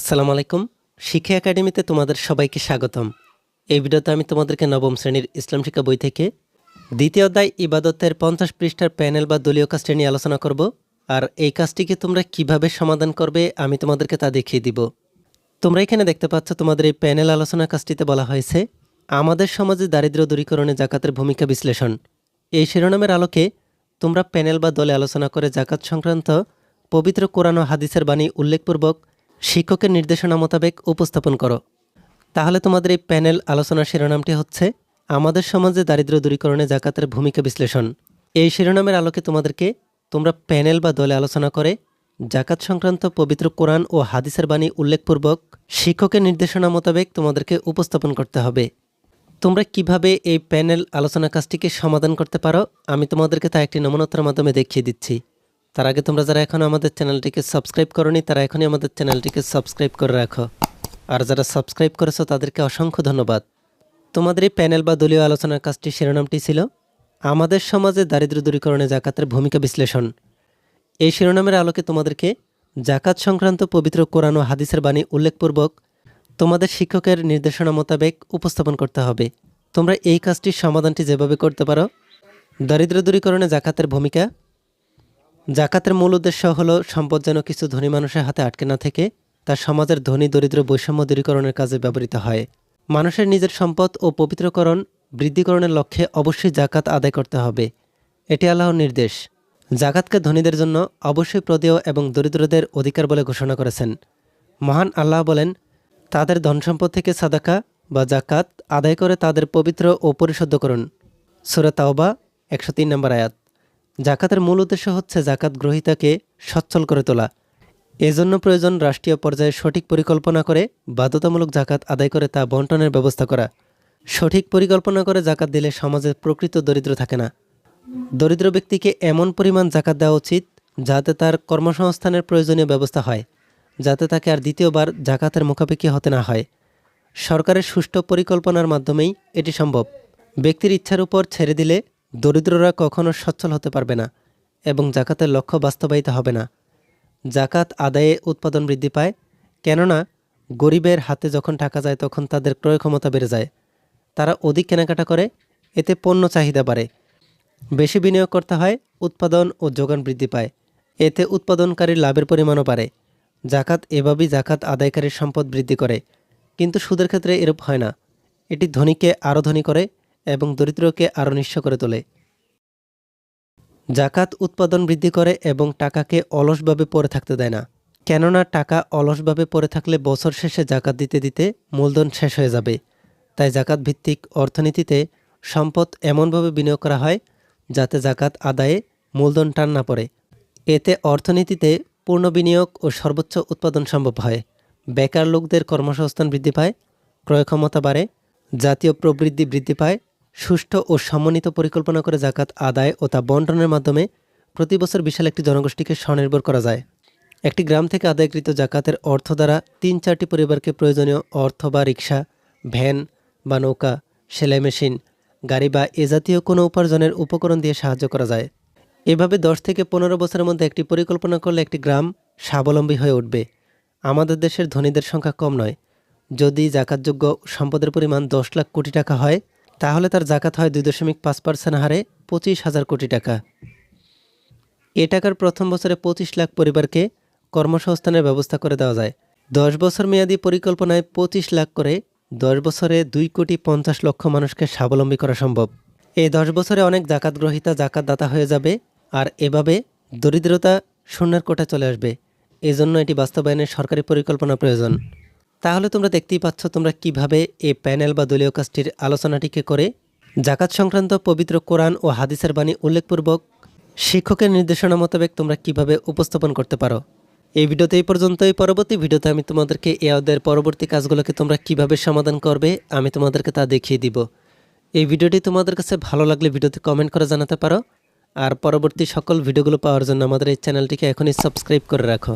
আসসালামু আলাইকুম। শিক্ষা একাডেমিতে তোমাদের সবাইকে স্বাগতম। এই ভিডিওতে আমি তোমাদেরকে নবম শ্রেণির ইসলাম শিক্ষা বই থেকে দ্বিতীয় অধ্যায় ইবাদতের পঞ্চাশ পৃষ্ঠার প্যানেল বা দলীয় কাজটি নিয়ে আলোচনা করব আর এই কাজটিকে তোমরা কীভাবে সমাধান করবে আমি তোমাদেরকে তা দেখিয়ে দিব। তোমরা এখানে দেখতে পাচ্ছ তোমাদের এই প্যানেল আলোচনা কাজটিতে বলা হয়েছে, আমাদের সমাজে দারিদ্র দূরীকরণে জাকাতের ভূমিকা বিশ্লেষণ। এই শিরোনামের আলোকে তোমরা প্যানেল বা দলে আলোচনা করে জাকাত সংক্রান্ত পবিত্র কোরআন ও হাদিসের বাণী উল্লেখপূর্বক শিক্ষকের নির্দেশনা মোতাবেক উপস্থাপন করো। তাহলে তোমাদের এই প্যানেল আলোচনার শিরোনামটি হচ্ছে, আমাদের সমাজে দারিদ্র্য দূরীকরণে জাকাতের ভূমিকা বিশ্লেষণ। এই শিরোনামের আলোকে তোমাদেরকে তোমরা প্যানেল বা দলে আলোচনা করে জাকাত সংক্রান্ত পবিত্র কোরআন ও হাদিসের বাণী উল্লেখপূর্বক শিক্ষকের নির্দেশনা মোতাবেক তোমাদেরকে উপস্থাপন করতে হবে। তোমরা কীভাবে এই প্যানেল আলোচনা কাজটিকে সমাধান করতে পারো, আমি তোমাদেরকে তা একটি নমনতার মাধ্যমে দেখিয়ে দিচ্ছি। তার আগে তোমরা যারা এখনও আমাদের চ্যানেলটিকে সাবস্ক্রাইব করনি, তারা এখনই আমাদের চ্যানেলটিকে সাবস্ক্রাইব করে রাখো। আর যারা সাবস্ক্রাইব করেছ, তাদেরকে অসংখ্য ধন্যবাদ। তোমাদের এই প্যানেল বা দলীয় আলোচনার কাজটি শিরোনামটি ছিল, আমাদের সমাজে দারিদ্র্য দূরীকরণে জাকাতের ভূমিকা বিশ্লেষণ। এই শিরোনামের আলোকে তোমাদেরকে জাকাত সংক্রান্ত পবিত্র কোরআন ও হাদিসের বাণী উল্লেখপূর্বক তোমাদের শিক্ষকের নির্দেশনা মোতাবেক উপস্থাপন করতে হবে। তোমরা এই কাজটির সমাধানটি যেভাবে করতে পারো, দারিদ্র দূরীকরণে জাকাতের ভূমিকা জাকাতের মূল উদ্দেশ্য হলো সম্পদ যেন কিছু ধনী মানুষের হাতে আটকে না থেকে তা সমাজের ধনী দরিদ্র বৈষম্য দূরীকরণের কাজে ব্যবহৃত হয়। মানুষের নিজের সম্পদ ও পবিত্রকরণ বৃদ্ধিকরণের লক্ষ্যে অবশ্যই জাকাত আদায় করতে হবে। এটি আল্লাহর নির্দেশ। জাকাতকে ধনীদের জন্য অবশ্যই প্রদেয় এবং দরিদ্রদের অধিকার বলে ঘোষণা করেছেন। মহান আল্লাহ বলেন, তাদের ধনসম্পদ থেকে সাদাকা বা জাকাত আদায় করে তাদের পবিত্র ও পরিশুদ্ধ করুন তাওবা, একশো তিন নম্বর আয়াত। জাকাতের মূল উদ্দেশ্য হচ্ছে জাকাত গ্রহীতাকে সচ্ছল করে তোলা। এজন্য প্রয়োজন রাষ্ট্রীয় পর্যায়ে সঠিক পরিকল্পনা করে বাধ্যতামূলক জাকাত আদায় করে তা বন্টনের ব্যবস্থা করা। সঠিক পরিকল্পনা করে জাকাত দিলে সমাজে প্রকৃত দরিদ্র থাকে না। দরিদ্র ব্যক্তিকে এমন পরিমাণ জাকাত দেওয়া উচিত যাতে তার কর্মসংস্থানের প্রয়োজনীয় ব্যবস্থা হয়, যাতে তাকে আর দ্বিতীয়বার জাকাতের মুখাপেক্ষি হতে না হয়। সরকারের সুষ্ঠু পরিকল্পনার মাধ্যমেই এটি সম্ভব। ব্যক্তির ইচ্ছার উপর ছেড়ে দিলে দরিদ্ররা কখনো সচ্ছল হতে পারবে না এবং জাকাতের লক্ষ্য বাস্তবায়িত হবে না। জাকাত আদায়ে উৎপাদন বৃদ্ধি পায়, কেননা গরিবের হাতে যখন টাকা যায় তখন তাদের ক্রয় ক্ষমতা বেড়ে যায়। তারা অধিক কেনাকাটা করে, এতে পণ্য চাহিদা বাড়ে। বেশি বিনিয়োগ করতে হয়, উৎপাদন ও যোগান বৃদ্ধি পায়। এতে উৎপাদনকারীর লাভের পরিমাণও বাড়ে। জাকাত এভাবেই জাকাত আদায়কারীর সম্পদ বৃদ্ধি করে। কিন্তু সুদের ক্ষেত্রে এরূপ হয় না। এটি ধনীকে আরও ধনী করে এবং দরিদ্রকে আরও নিঃস্ব করে তোলে। জাকাত উৎপাদন বৃদ্ধি করে এবং টাকাকে অলসভাবে পড়ে থাকতে দেয় না। কেননা টাকা অলসভাবে পড়ে থাকলে বছর শেষে জাকাত দিতে দিতে মূলধন শেষ হয়ে যাবে। তাই জাকাত ভিত্তিক অর্থনীতিতে সম্পদ এমনভাবে বিনিয়োগ করা হয় যাতে জাকাত আদায়ে মূলধন টান না পড়ে। এতে অর্থনীতিতে পূর্ণ বিনিয়োগ ও সর্বোচ্চ উৎপাদন সম্ভব হয়। বেকার লোকদের কর্মসংস্থান বৃদ্ধি পায় ক্রয় ক্ষমতা বাড়ে, জাতীয় প্রবৃদ্ধি বৃদ্ধি পায় সুষ্ঠু ও সমন্বিত পরিকল্পনা করে জাকাত আদায় ও তা বন্টনের মাধ্যমে প্রতি বছর বিশাল একটি জনগোষ্ঠীকে স্বনির্ভর করা যায়। একটি গ্রাম থেকে আদায়কৃত জাকাতের অর্থ দ্বারা তিন চারটি পরিবারকে প্রয়োজনীয় অর্থ বা রিক্সা ভ্যান বা নৌকা, সেলাই মেশিন, গাড়ি বা এ জাতীয় কোনো উপার্জনের উপকরণ দিয়ে সাহায্য করা যায়। এভাবে দশ থেকে পনেরো বছরের মধ্যে একটি পরিকল্পনা করলে একটি গ্রাম স্বাবলম্বী হয়ে উঠবে। আমাদের দেশের ধনীদের সংখ্যা কম নয়। যদি জাকাতযোগ্য সম্পদের পরিমাণ দশ লাখ কোটি টাকা হয় তাহলে তার জাকাত হয় দুই দশমিক পাঁচ পার্সেন্ট হারে পঁচিশ হাজার কোটি টাকা। এ টাকার প্রথম বছরে পঁচিশ লাখ পরিবারকে কর্মসংস্থানের ব্যবস্থা করে দেওয়া যায়। দশ বছর মেয়াদী পরিকল্পনায় পঁচিশ লাখ করে দশ বছরে দুই কোটি পঞ্চাশ লক্ষ মানুষকে স্বাবলম্বী করা সম্ভব। এই দশ বছরে অনেক জাকাত গ্রহীতা জাকাত দাতা হয়ে যাবে আর এভাবে দরিদ্রতা শূন্যের কোটা চলে আসবে। এজন্য এটি বাস্তবায়নের সরকারি পরিকল্পনা প্রয়োজন। তাহলে তোমরা দেখতেই পাচ্ছ তোমরা কীভাবে এই প্যানেল বা দলীয় কাজটির আলোচনাটিকে করে জাকাত সংক্রান্ত পবিত্র কোরআন ও হাদিসের বাণী উল্লেখপূর্বক শিক্ষকের নির্দেশনা মোতাবেক তোমরা কীভাবে উপস্থাপন করতে পারো। এই ভিডিওতে এই পর্যন্তই। পরবর্তী ভিডিওতে আমি তোমাদেরকে এ অধ্যায়ের পরবর্তী কাজগুলোকে তোমরা কীভাবে সমাধান করবে, আমি তোমাদেরকে তা দেখিয়ে দিব। এই ভিডিওটি তোমাদের কাছে ভালো লাগলে ভিডিওতে কমেন্ট করে জানাতে পারো। আর পরবর্তী সকল ভিডিওগুলো পাওয়ার জন্য আমাদের এই চ্যানেলটিকে এখনই সাবস্ক্রাইব করে রাখো।